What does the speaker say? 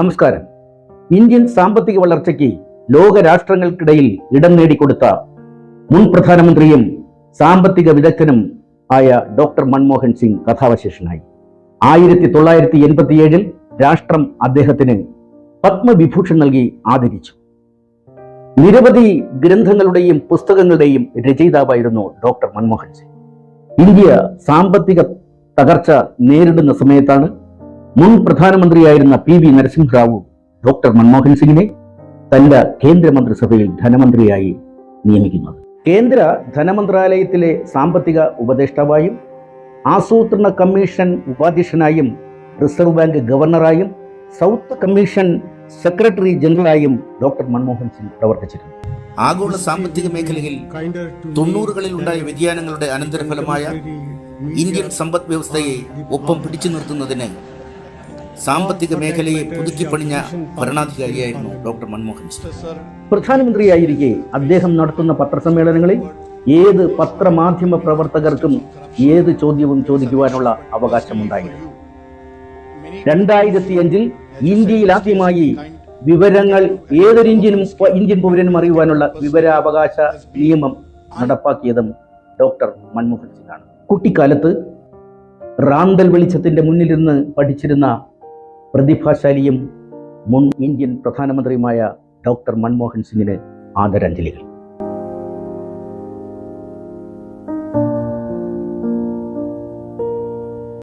നമസ്കാരം. ഇന്ത്യൻ സാമ്പത്തിക വളർച്ചയ്ക്ക് ലോക രാഷ്ട്രങ്ങൾക്കിടയിൽ ഇടം നേടിക്കൊടുത്ത മുൻ പ്രധാനമന്ത്രിയും സാമ്പത്തിക വിദഗ്ധനും ആയ ഡോക്ടർ മൻമോഹൻ സിംഗ് കഥാവശേഷനായി. ആയിരത്തി തൊള്ളായിരത്തി എൺപത്തിയേഴിൽ രാഷ്ട്രം അദ്ദേഹത്തിന് പത്മവിഭൂഷൺ നൽകി ആദരിച്ചു. നിരവധി ഗ്രന്ഥങ്ങളുടെയും പുസ്തകങ്ങളുടെയും രചയിതാവായിരുന്നു ഡോക്ടർ മൻമോഹൻ സിംഗ്. ഇന്ത്യ സാമ്പത്തിക തകർച്ച നേരിടുന്ന സമയത്താണ് മുൻ പ്രധാനമന്ത്രിയായിരുന്ന P V Narasimha Rao doctor Manmohan സിംഗിനെ തന്റെ കേന്ദ്രമന്ത്രിസഭയിൽ ധനമന്ത്രിയായി നിയമിക്കുന്നത്. കേന്ദ്ര ധനമന്ത്രാലയത്തിലെ സാമ്പത്തിക ഉപദേഷ്ടാവായും ആസൂത്രണ കമ്മീഷൻ ഉപാധ്യക്ഷനായും റിസർവ് ബാങ്ക് ഗവർണറായും സൗത്ത് കമ്മീഷൻ സെക്രട്ടറി ജനറലായും ഡോക്ടർ മൻമോഹൻ സിംഗ് പ്രവർത്തിച്ചിരുന്നു. ആഗോള സാമ്പത്തിക മേഖലയിൽ തൊണ്ണൂറുകളിൽ ഉണ്ടായ വ്യതിയാനങ്ങളുടെ അനന്തരഫലമായ ഇന്ത്യൻ സമ്പദ് വ്യവസ്ഥയെ ഒപ്പം പിടിച്ചു നിർത്തുന്നതിന് സാമ്പത്തിക മേഖലയെ പുതുക്കിപ്പണിഞ്ഞ ഭരണാധികാരിയായിരുന്നു ഡോക്ടർ മൻമോഹൻ സിംഗ്. പ്രധാനമന്ത്രിയായിരിക്കെ അദ്ദേഹം നടത്തുന്ന പത്രസമ്മേളനങ്ങളിൽ ഏത് പത്രമാധ്യമ പ്രവർത്തകർക്കും ഏത് ചോദ്യവും ചോദിക്കുവാനുള്ള അവകാശമുണ്ടായിരുന്നു. രണ്ടായിരത്തി അഞ്ചിൽ ഇന്ത്യയിൽ ആദ്യമായി വിവരങ്ങൾ ഏതൊരു ഇന്ത്യനും ഇന്ത്യൻ പൗരനും അറിയുവാനുള്ള വിവരാവകാശ നിയമം നടപ്പാക്കിയതും ഡോക്ടർ മൻമോഹൻ സിംഗ് ആണ് കുട്ടിക്കാലത്ത് റാന്തൽ വെളിച്ചത്തിന്റെ മുന്നിലിരുന്ന് പഠിച്ചിരുന്ന പ്രതിഭാശാലിയും മുൻ ഇന്ത്യൻ പ്രധാനമന്ത്രിയുമായ ഡോക്ടർ മൻമോഹൻ സിംഗിന് ആദരാഞ്ജലികൾ.